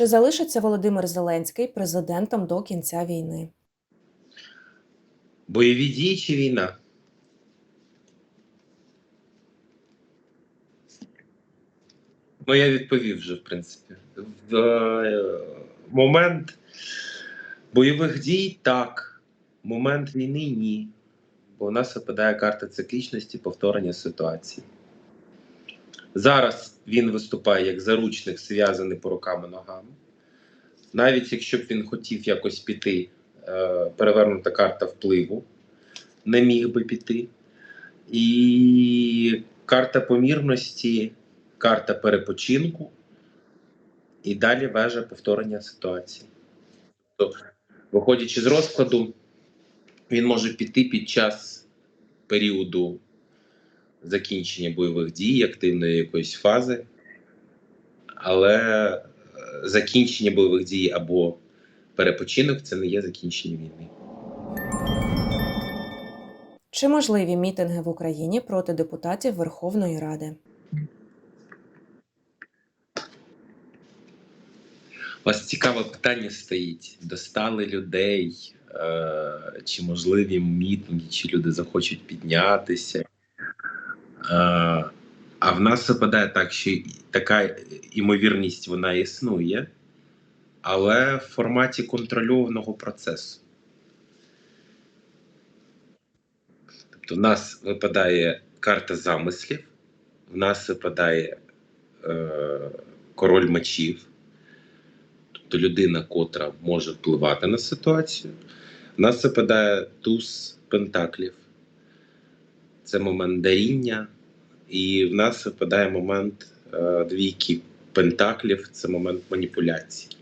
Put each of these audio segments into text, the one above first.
Чи залишиться Володимир Зеленський президентом до кінця війни? Бойові дії чи війна? Ну, я відповів вже, в принципі. В е, момент бойових дій так. Момент війни ні. Бо у нас випадає карта циклічності повторення ситуації. Зараз він виступає як заручник, зв'язаний по рукам і ногам. Навіть якщо б він хотів якось піти, е, перевернута карта впливу, не міг би піти. І карта помірності, карта перепочинку, і далі вежа повторення ситуації. Тобто, виходячи з розкладу, він може піти під час періоду закінчення бойових дій, активної якоїсь фази, але е, закінчення бойових дій або перепочинок це не є закінчення війни. Чи можливі мітинги в Україні проти депутатів Верховної Ради? У вас цікаве питання стоїть: достали людей, е, чи можливі мітинги, чи люди захочуть піднятися. Е, а в нас випадає так, що така імовірність вона існує, але в форматі контрольованого процесу. Тобто, в нас випадає карта замислів, в нас випадає е, король мечів, тобто людина, котра може впливати на ситуацію. В нас випадає туз пентаклів. Це момент даріння, і в нас випадає момент е, двійки пентаклів, це момент маніпуляції.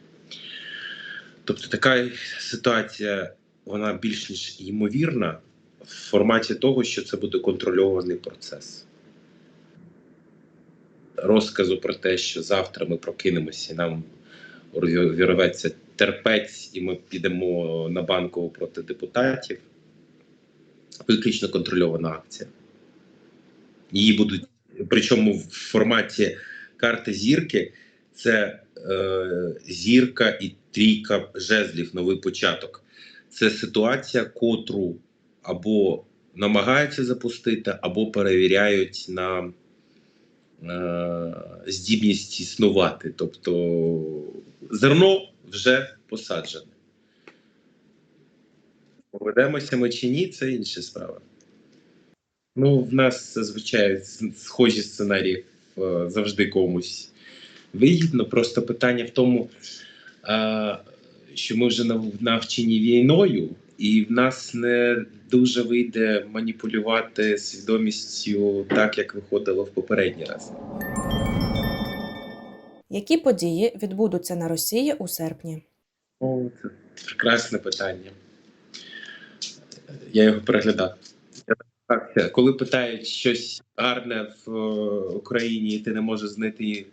Тобто така ситуація, вона більш ніж ймовірна в форматі того, що це буде контрольований процес. Розказу про те, що завтра ми прокинемося і нам вірветься терпець, і ми підемо на банкову проти депутатів. Виключно контрольована акція. Її будуть, причому в форматі карти зірки це е, зірка і трійка жезлів, новий початок. Це ситуація, котру або намагаються запустити, або перевіряють на е, здібність існувати. Тобто зерно вже посаджене. Поведемося ми чи ні, це інша справа. Ну, в нас зазвичай схожі сценарії е, завжди комусь вигідно. Просто питання в тому, що ми вже навчені війною, і в нас не дуже вийде маніпулювати свідомістю так, як виходило в попередній раз. Які події відбудуться на Росії у серпні? О, це прекрасне питання. Я його переглядав. Так, Коли питають щось гарне в е, Україні, і ти не можеш знайти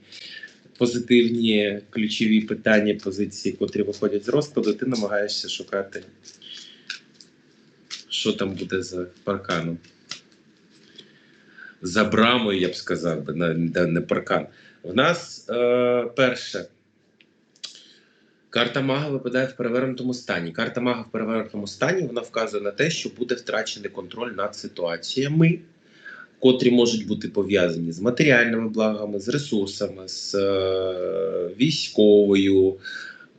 позитивні ключові питання, позиції, котрі виходять з розкладу, ти намагаєшся шукати, що там буде за парканом. За брамою, я б сказав, не паркан. В нас е, перше. Карта мага випадає в перевернутому стані. Карта мага в перевернутому стані вона вказує на те, що буде втрачений контроль над ситуаціями, котрі можуть бути пов'язані з матеріальними благами, з ресурсами, з е, військовою,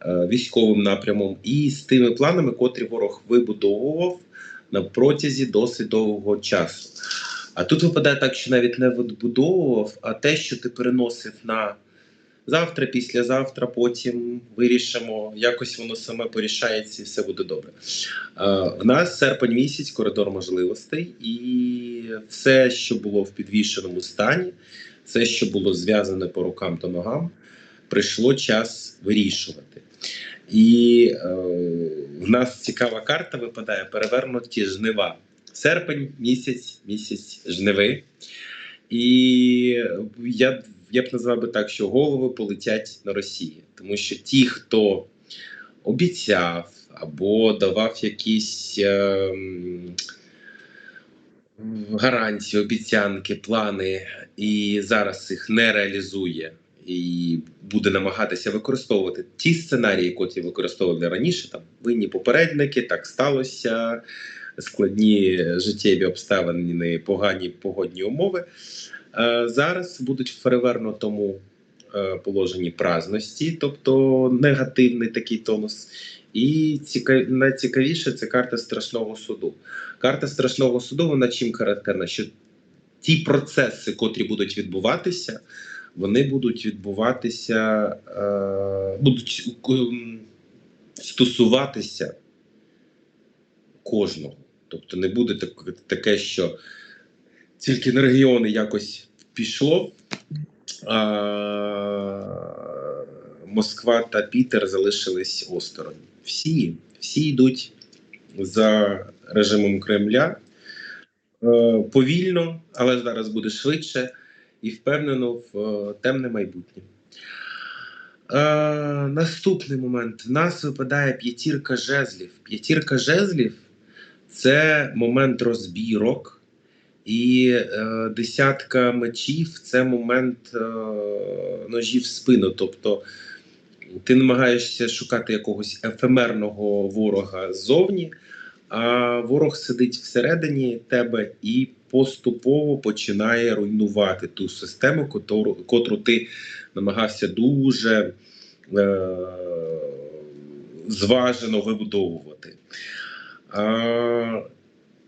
е, військовим напрямом і з тими планами, котрі ворог вибудовував на протязі досить довгого часу. А тут випадає так, що навіть не вибудовував, а те, що ти переносив на завтра, післязавтра, потім вирішимо, якось воно саме порішається і все буде добре. Е, в нас серпень місяць, коридор можливостей, і все, що було в підвішеному стані, все, що було зв'язане по рукам та ногам, прийшло час вирішувати. І е, в нас цікава карта випадає перевернуті жнива. Серпень місяць, місяць жниви. І я, я б назвав би так, що голови полетять на Росії, тому що ті, хто обіцяв або давав якісь ем, гарантії, обіцянки, плани, і зараз їх не реалізує, і буде намагатися використовувати ті сценарії, котрі використовували раніше. Там винні попередники, так сталося, складні життєві обставини, погані погодні умови. Е, Зараз будуть в перевернутому е, положенні праздності, тобто негативний такий тонус. І ціка... найцікавіше це карта страшного суду. Карта страшного суду вона чим характерна? Що ті процеси, котрі будуть відбуватися, вони будуть відбуватися, е... будуть стосуватися кожного. Тобто не буде таке, що тільки на регіони якось пішло, Москва та Пітер залишились осторонь. Всі, всі йдуть за режимом Кремля е, повільно, але зараз буде швидше і впевнено в е, темне майбутнє. Е, наступний момент. В нас випадає п'ятірка жезлів. П'ятірка жезлів це момент розбірок. І е, десятка мечів це момент е, ножів в спину. Тобто ти намагаєшся шукати якогось ефемерного ворога ззовні, а ворог сидить всередині тебе і поступово починає руйнувати ту систему, котру, котру ти намагався дуже е, зважено вибудовувати.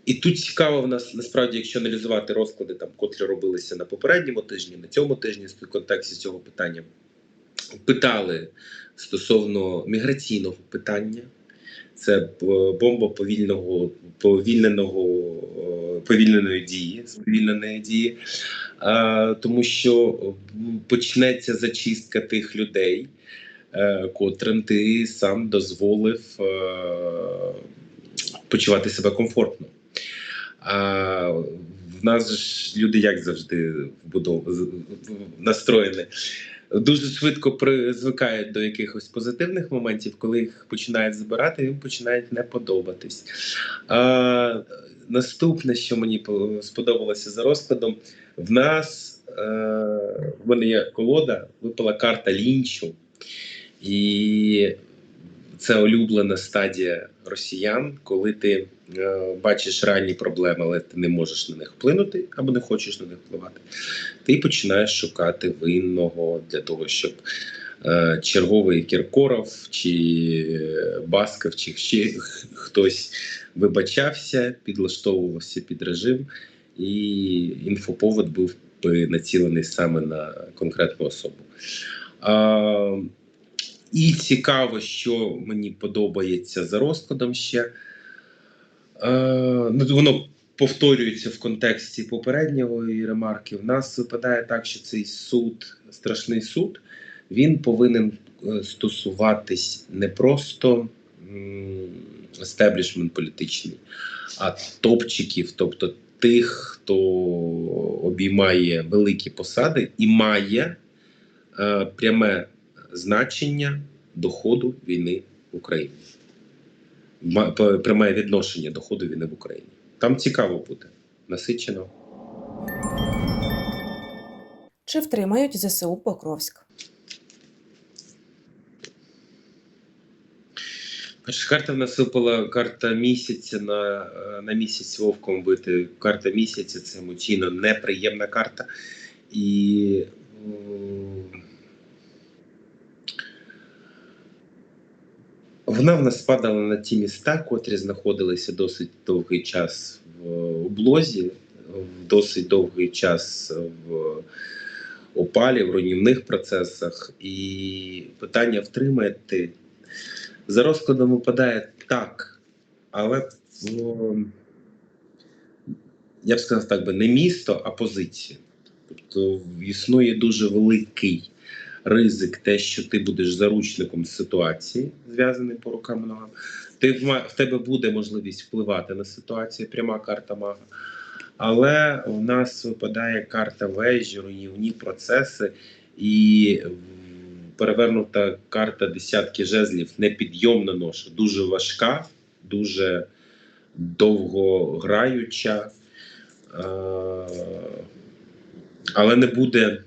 І тут цікаво в нас насправді, якщо аналізувати розклади, там котрі робилися на попередньому тижні, на цьому тижні в контексті цього питання, питали стосовно міграційного питання. Це бомба повільного повільненого е, повільненої дії, сповільненої дії, а, тому що почнеться зачистка тих людей, е, котрим ти сам дозволив е, почувати себе комфортно. А в нас ж люди як завжди вбудов... настроєні. Дуже швидко звикають до якихось позитивних моментів, коли їх починають забирати, їм починають не подобатись. А, наступне, що мені сподобалося за розкладом, в нас е... в мене є колода, випала карта лінчу, і це улюблена стадія росіян, коли ти е, бачиш реальні проблеми, але ти не можеш на них вплинути або не хочеш на них впливати. Ти починаєш шукати винного для того, щоб е, черговий Кіркоров чи Басков, чи ще хтось вибачався, підлаштовувався під режим, і інфоповод був би націлений саме на конкретну особу. А, і цікаво, що мені подобається за розкладом ще. Е, ну, воно повторюється в контексті попередньої ремарки. В нас випадає так, що цей суд, страшний суд, він повинен е, стосуватись не просто естеблішмент політичний, а топчиків, тобто тих, хто обіймає великі посади і має е, пряме значення доходу війни в Україні. Ма- п- Пряме відношення до ходу війни в Україні. Там цікаво буде, насичено. Чи втримають ЗСУ Покровськ? Перша карта в нас випала карта місяця на, е, на місяць вовком бити. Карта місяця це емоційно неприємна карта. І вона в нас падала на ті міста, котрі знаходилися досить довгий час в облозі, в досить довгий час в опалі, в руйнівних процесах. І питання втримати за розкладом випадає так, але я б сказав так би не місто, а позиція. Тобто існує дуже великий ризик, те, що ти будеш заручником ситуації, зв'язаний по рукам ногам. Ти в в тебе буде можливість впливати на ситуацію, пряма карта мага. Але у нас випадає карта вежі, руйнівні процеси і перевернута карта десятки жезлів, непідйомна ноша, дуже важка, дуже довгограюча, е, але не буде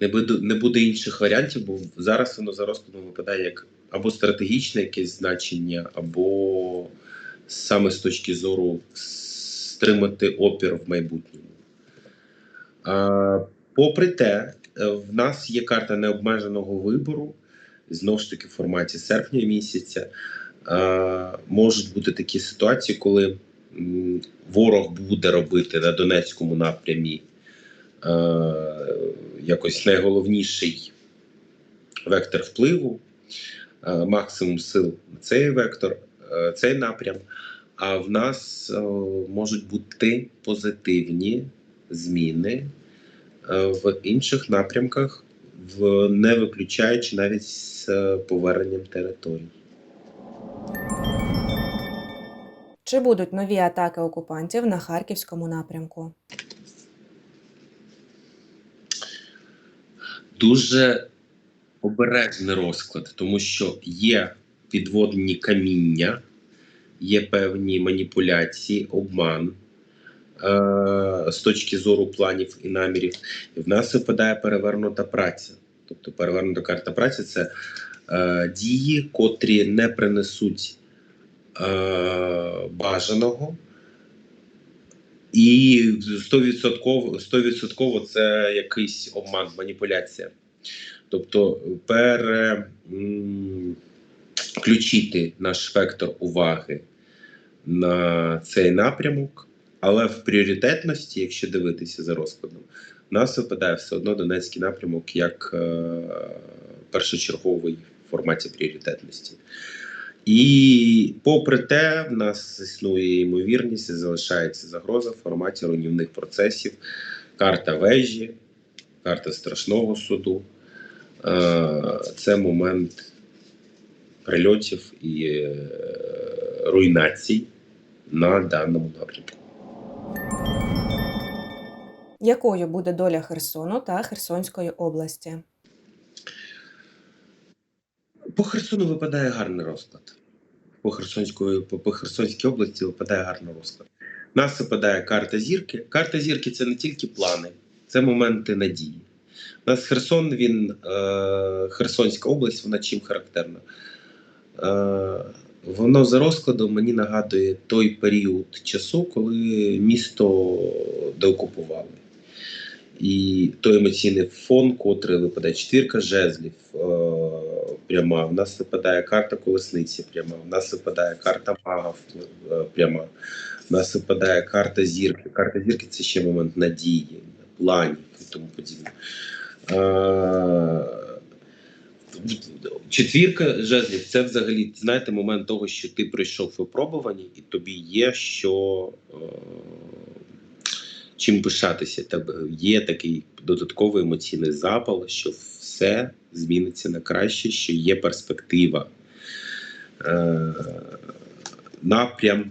Не буде, не буде інших варіантів, бо зараз воно за розкладом випадає як або стратегічне якесь значення, або саме з точки зору стримати опір в майбутньому. А, попри те, е, в нас є карта необмеженого вибору, знову ж таки в форматі серпня місяця. А, можуть бути такі ситуації, коли м, ворог буде робити на Донецькому напрямі е, якось найголовніший вектор впливу, е, максимум сил на цей вектор, е, цей напрям. А в нас е, можуть бути позитивні зміни в інших напрямках, не виключаючи навіть з поверненням територій. Чи будуть нові атаки окупантів на харківському напрямку? Дуже обережний розклад, тому що є підводні каміння, є певні маніпуляції, обман е- з точки зору планів і намірів. І в нас випадає перевернута праця. Тобто перевернута карта праці це е- дії, котрі не принесуть е- бажаного. І 100%, 100% це якийсь обман, маніпуляція. Тобто, переключити наш вектор уваги на цей напрямок, але в пріоритетності, якщо дивитися за розкладом, у нас випадає все одно Донецький напрямок як е, першочерговий в форматі пріоритетності. І попри те, в нас існує ймовірність залишається загроза в форматі руйнівних процесів, карта вежі, карта страшного суду. Е, Це момент прильотів і е, руйнацій на даному напрямку. Якою буде доля Херсону та Херсонської області? По Херсону випадає гарний розклад. По Херсонської, по, по Херсонській області випадає гарний розклад. Нас випадає карта зірки. Карта зірки це не тільки плани, це моменти надії. У нас Херсон, він е, Херсонська область, вона чим характерна. Е, воно за розкладом мені нагадує той період часу, коли місто деокупували. І той емоційний фон, котрий випадає четвірка жезлів, е, пряма. В нас випадає карта колесниці пряма, в нас випадає карта мага е, пряма, в нас випадає карта зірки. Карта зірки це ще момент надії, планів і тому подібне. Е, Четвірка жезлів це взагалі знаєте момент того, що ти пройшов випробування, і тобі є що чим пишатися. Тебе є такий додатковий емоційний запал, що все зміниться на краще, що є перспектива. Е, напрям,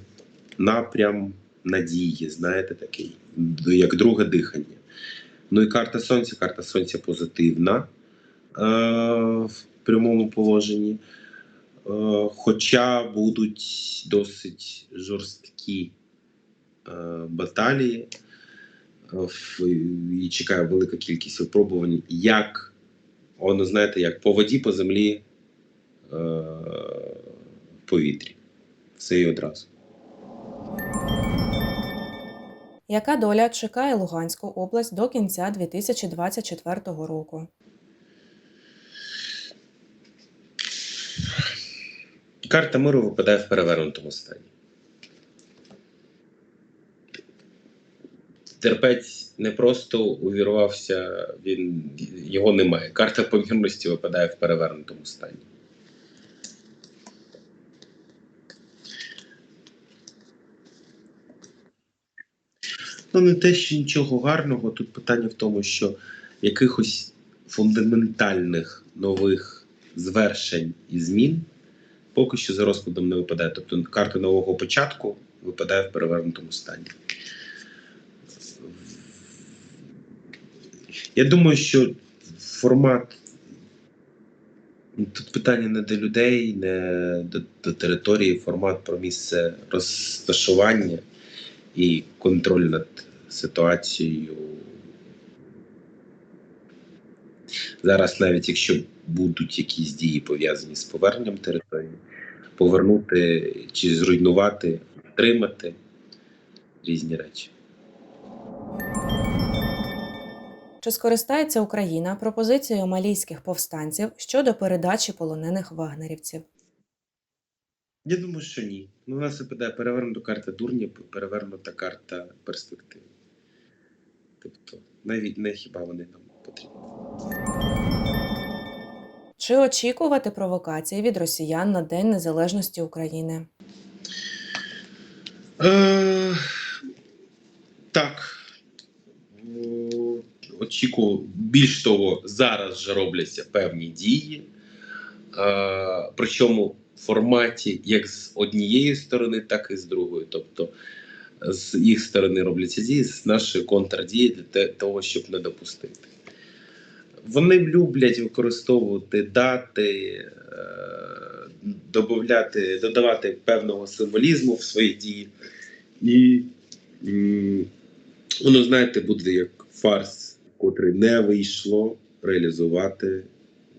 напрям надії, знаєте, такий, як друге дихання. Ну і карта сонця, карта сонця позитивна е, в прямому положенні. Е, хоча будуть досить жорсткі е, баталії, і чекає велика кількість випробувань, як воно, знаєте, як по воді, по землі, е, в повітрі. Все і одразу. Яка доля чекає Луганську область до кінця 2024 року? Карта миру випадає в перевернутому стані. Терпець не просто увірвався, він його немає. Карта помірності випадає в перевернутому стані. Ну, не те, що нічого гарного. Тут питання в тому, що якихось фундаментальних нових звершень і змін поки що за розкладом не випадає. Тобто карта нового початку випадає в перевернутому стані. Я думаю, що формат. ну, Тут питання не до людей, не до, до території, формат про місце розташування і контроль над ситуацією Зараз, навіть якщо будуть якісь дії пов'язані з поверненням території, повернути чи зруйнувати, втримати різні речі. Чи скористається Україна пропозицією малійських повстанців щодо передачі полонених вагнерівців? Я думаю, що ні. Ну, у нас випадає перевернута карта дурня, перевернута карта перспектив. Тобто, навіть не хіба вони нам потрібні. Чи очікувати провокації від росіян на День Незалежності України? Е, так. О, Очікую, більш того, зараз вже робляться певні дії. Е, причому в форматі як з однієї сторони, так і з другої. Тобто з їх сторони робляться дії, з нашої контрдії для того, щоб не допустити. Вони люблять використовувати дати, е, добавляти, додавати певного символізму в свої дії. І воно, знаєте, буде як фарс, котрий не вийшло реалізувати.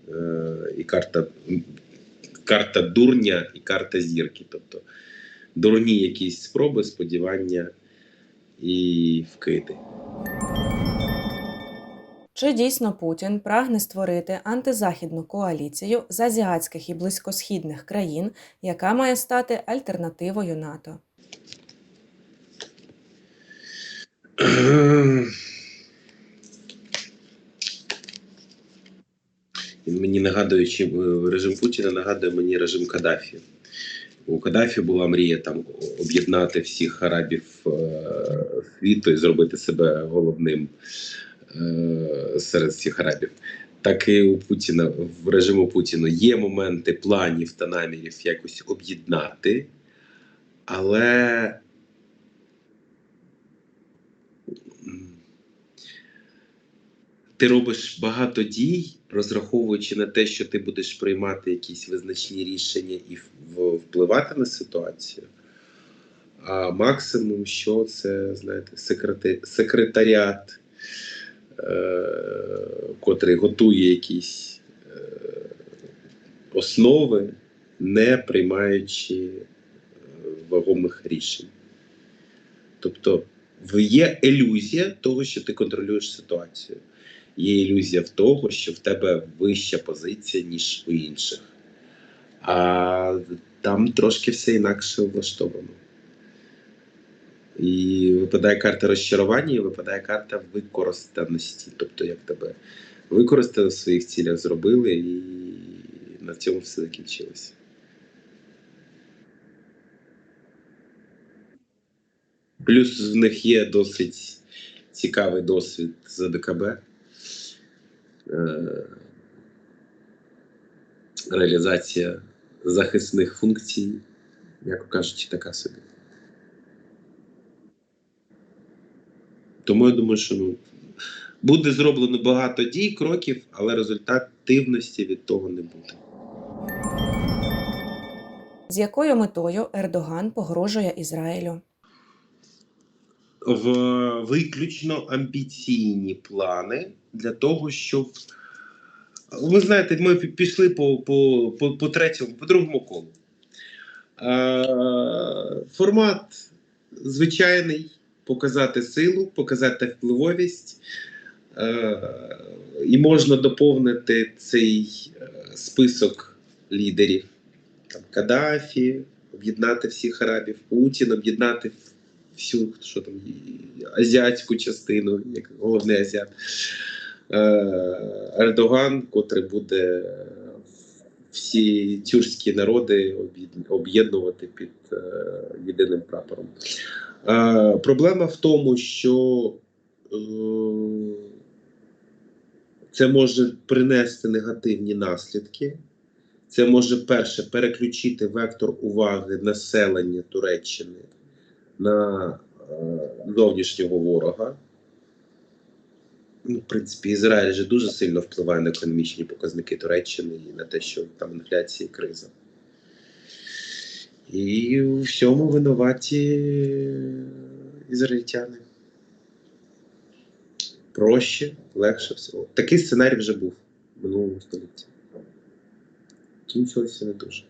Е, і карта, карта дурня, і карта зірки. Тобто дурні якісь спроби, сподівання і вкиди. Чи дійсно Путін прагне створити антизахідну коаліцію з азіатських і близькосхідних країн, яка має стати альтернативою НАТО? мені нагадує, чи е, режим Путіна нагадує мені режим Каддафі. У Каддафі була мрія там об'єднати всіх арабів е, світу і зробити себе головним е, серед всіх арабів. Так і у Путіна в режиму Путіна є моменти планів та намірів якось об'єднати, але ти робиш багато дій, розраховуючи на те, що ти будеш приймати якісь визначні рішення і впливати на ситуацію. А максимум, що це, знаєте, секрети- секретаріат, е- котрий готує якісь е- основи, не приймаючи вагомих рішень. Тобто є ілюзія того, що ти контролюєш ситуацію. Є ілюзія в того, що в тебе вища позиція, ніж у інших. А там трошки все інакше влаштовано. І випадає карта розчарування, і випадає карта використаності. Тобто, як тебе використали в своїх цілях, зробили, і на цьому все закінчилося. Плюс в них є досить цікавий досвід з АДКБ. Е, реалізація захисних функцій, як кажучи, така собі. Тому я думаю, що ну, буде зроблено багато дій, кроків, але результативності від того не буде. З якою метою Ердоган погрожує Ізраїлю? В виключно амбіційні плани для того, щоб ви знаєте, ми пішли по, по, по, по третьому, по другому колу. Е, формат звичайний: показати силу, показати впливовість. Е, і можна доповнити цей е, список лідерів там, Каддафі, об'єднати всіх арабів, Путін, об'єднати всю що там, азіатську частину, як головний азіат. Е, Ердоган, котрий буде всі тюркські народи об'єднувати під е, єдиним прапором. Е, проблема в тому, що це може принести негативні наслідки. Це може перше переключити вектор уваги населення Туреччини на е, зовнішнього ворога. Ну, в принципі, Ізраїль же дуже сильно впливає на економічні показники Туреччини і на те, що там інфляція і криза. І у всьому винуваті ізраїльтяни. Проще, легше всього. Такий сценарій вже був. минулому столітті. Кінчилося не дуже.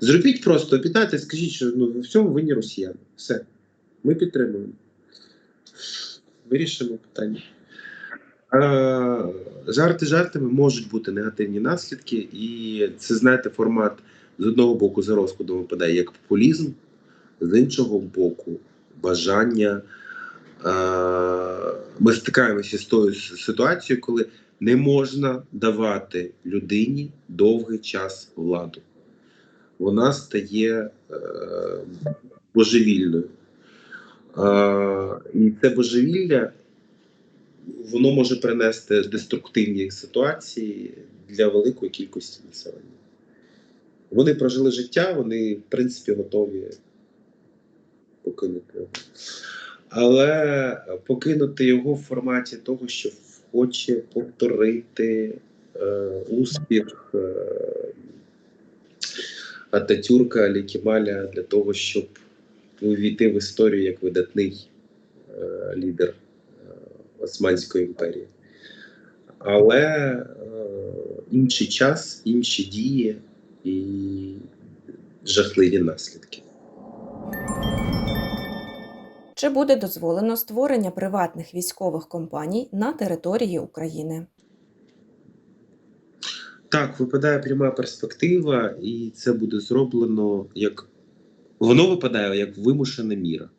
Зробіть просто, об'єднайте, скажіть, що ну, в цьому винні росіяни. Все. Ми підтримуємо. Вирішимо питання. Е, жарти жартами можуть бути негативні наслідки, і це, знаєте, формат з одного боку за розкладом випадає як популізм, з іншого боку, бажання. Е, ми стикаємося з тою ситуацією, коли не можна давати людині довгий час владу. Вона стає е, божевільною. Е, і це божевілля воно може принести деструктивні ситуації для великої кількості населення. Вони прожили життя, вони, в принципі, готові покинути його. Але покинути його в форматі того, що хоче повторити е, успіх е, Ататюрка Алі Кемаля для того, щоб увійти в історію як видатний е, лідер е, Османської імперії. Але е, інший час, інші дії і жахливі наслідки. Чи буде дозволено створення приватних військових компаній на території України? Так, випадає пряма перспектива, і це буде зроблено як воно випадає як вимушена міра.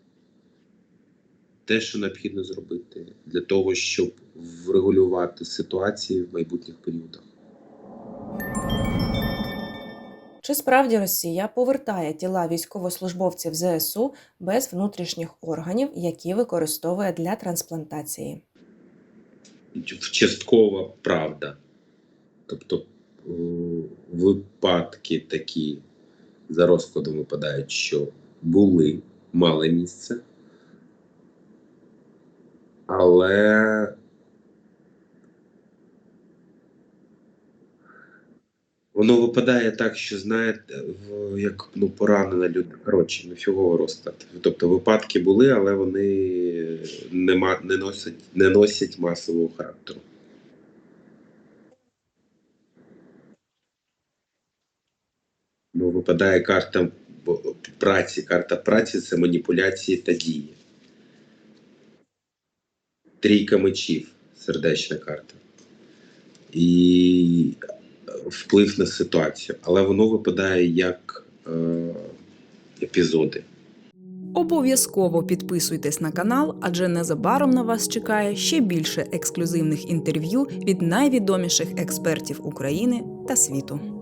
Те, що необхідно зробити для того, щоб врегулювати ситуації в майбутніх періодах. Чи справді Росія повертає тіла військовослужбовців ЗСУ без внутрішніх органів, які використовує для трансплантації? Часткова правда. Тобто випадки такі за розкладом випадають, що були, мали місце. Але воно випадає так, що знаєте, як ну, поранена людина. Коротше, ну, фіговий розклад. Тобто випадки були, але вони не, не, носять, не носять масового характеру. Випадає карта праці. Карта праці це маніпуляції та дії. Трійка мечів, сердечна карта. І вплив на ситуацію. Але воно випадає як е, епізоди. Обов'язково підписуйтесь на канал, адже незабаром на вас чекає ще більше ексклюзивних інтерв'ю від найвідоміших експертів України та світу.